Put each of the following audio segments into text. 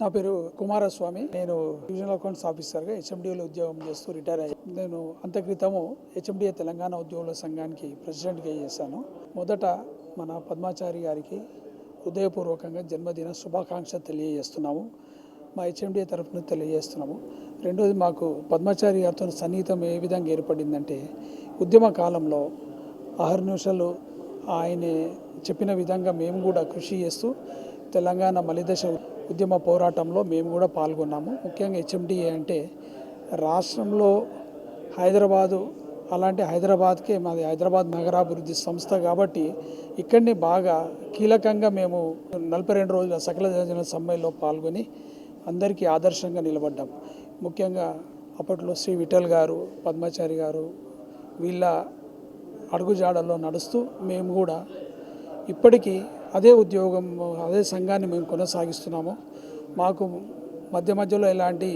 నా పేరు కుమారస్వామి. నేను డివిజనల్ అకౌంట్స్ ఆఫీసర్గా హెచ్ఎండిఏలో ఉద్యోగం చేస్తూ రిటైర్ అయ్యాను నేను అంత క్రితము హెచ్ఎండిఏ తెలంగాణ ఉద్యోగుల సంఘానికి ప్రెసిడెంట్గా చేశాను. మొదట మన పద్మాచారి గారికి హృదయపూర్వకంగా జన్మదిన శుభాకాంక్ష తెలియజేస్తున్నాము. మా హెచ్ఎండిఏ తరఫున తెలియజేస్తున్నాము. రెండోది మాకు పద్మాచారి గారితో సన్నిహితం ఏ విధంగా ఏర్పడిందంటే ఉద్యమ కాలంలో అహర్నిశలు ఆయన చెప్పిన విధంగా మేము కూడా కృషి చేస్తూ తెలంగాణ మలిదశ ఉద్యమ పోరాటంలో మేము కూడా పాల్గొన్నాము. ముఖ్యంగా హెచ్ఎండిఏ అంటే రాష్ట్రంలో హైదరాబాదు అలాంటి హైదరాబాద్కే మాది హైదరాబాద్ నగరాభివృద్ధి సంస్థ కాబట్టి ఇక్కడిని బాగా కీలకంగా మేము నలభై రెండు రోజుల సకల జన సమ్మెలో పాల్గొని అందరికీ ఆదర్శంగా నిలబడ్డాం. ముఖ్యంగా అప్పట్లో శ్రీ విఠల్ గారు పద్మాచారి గారు వీళ్ళ అడుగుజాడల్లో నడుస్తూ మేము కూడా ఇప్పటికీ అదే ఉద్యోగం అదే సంఘాన్ని మేము కొనసాగిస్తున్నాము. మాకు మధ్య మధ్యలో ఎలాంటి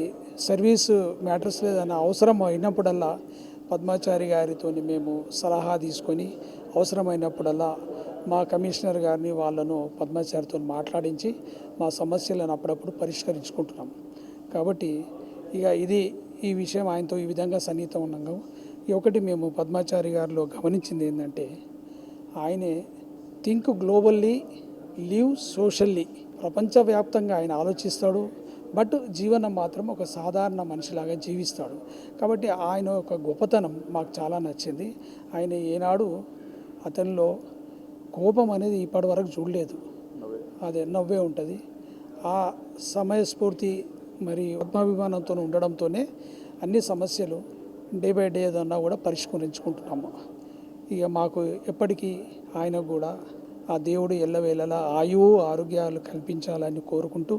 సర్వీస్ మ్యాటర్స్ లేదన్న అవసరం అయినప్పుడల్లా పద్మాచారి గారితో మేము సలహా తీసుకొని అవసరమైనప్పుడల్లా మా కమిషనర్ గారిని వాళ్ళను పద్మాచారితో మాట్లాడించి మా సమస్యలను అప్పుడప్పుడు పరిష్కరించుకుంటున్నాం. కాబట్టి ఇక ఇది ఈ విషయం ఆయనతో ఈ విధంగా సన్నిహితం ఉన్నాము ఈ ఒకటి మేము పద్మాచారి గారిలో గమనించింది ఏంటంటే ఆయనే థింక్ గ్లోబల్లీ లివ్ సోషల్లీ. ప్రపంచవ్యాప్తంగా ఆయన ఆలోచిస్తాడు బట్ జీవనం మాత్రం ఒక సాధారణ మనిషిలాగా జీవిస్తాడు. కాబట్టి ఆయన యొక్క గొప్పతనం మాకు చాలా నచ్చింది. ఆయన ఏనాడు అతనిలో కోపం అనేది ఇప్పటివరకు చూడలేదు. అదే నవ్వే ఉంటుంది. ఆ సమయస్ఫూర్తి మరి ఆత్మాభిమానంతో ఉండడంతోనే అన్ని సమస్యలు డే బై డే ఏదన్నా కూడా పరిష్కరించుకుంటున్నాము. ఇక మాకు ఎప్పటికీ ఆయన కూడా ఆ దేవుడు ఎల్లవేళలా ఆయువు ఆరోగ్యాలు కల్పించాలని కోరుకుంటూ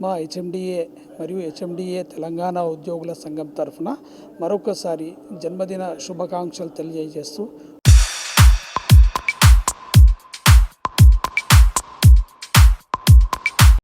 మా హెచ్ఎండిఏ మరియు హెచ్ఎండిఏ తెలంగాణ ఉద్యోగుల సంఘం తరఫున మరొకసారి జన్మదిన శుభాకాంక్షలు తెలియజేస్తూ